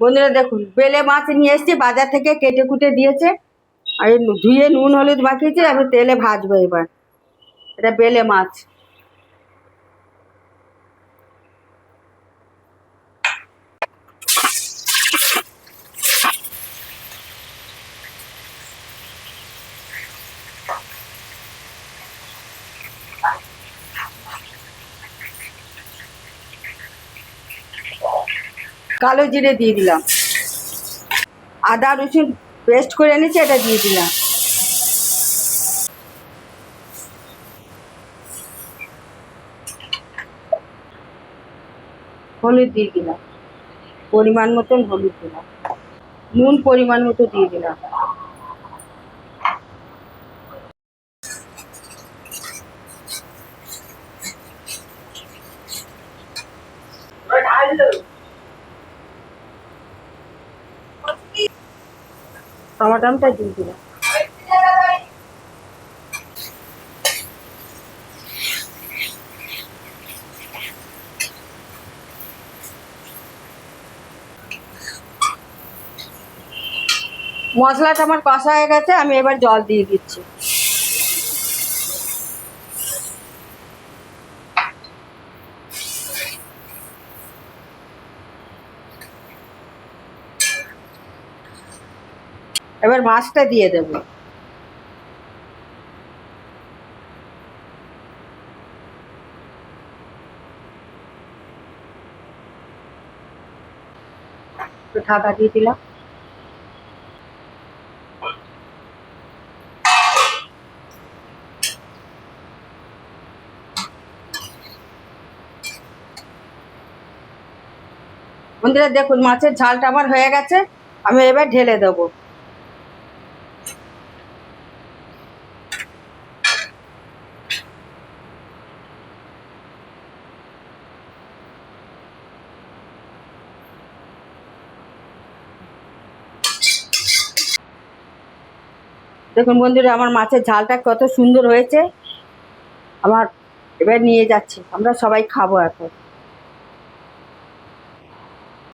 বন্ধুরা দেখুন, বেলে মাছ নিয়ে এসেছি, বাজার থেকে কেটে কুটে দিয়েছে। আর ধুয়ে নুন, হলুদ মাখিয়েছে আমি তেলে ভাজবো এবার। এটা বেলে মাছ। কালো জিরে দিয়ে দিলাম। আদা, রসুন পেস্ট করে এনেছি, এটা দিয়ে দিলাম। হলুদ দিয়ে দিলাম। পরিমাণ মতন হলুদ দিলাম। নুন পরিমাণ মতো দিয়ে দিলাম। টমাটামটা দিয়ে দিলাম। মশলাটা আমার কষা হয়ে গেছে আমি এবার জল দিয়ে দিচ্ছি। এবার মাছটা দিয়ে দেব। ঢাকা দিয়ে দিলাম। বন্ধুরা দেখুন, মাছের ঝালটা আমার হয়ে গেছে, আমি এবার ঢেলে দেবো। দেখুন বন্ধুরা, আমার মাছের ঝালটা কত সুন্দর হয়েছে। আমার এবার নিয়ে যাচ্ছি। আমরা সবাই খাব এখন।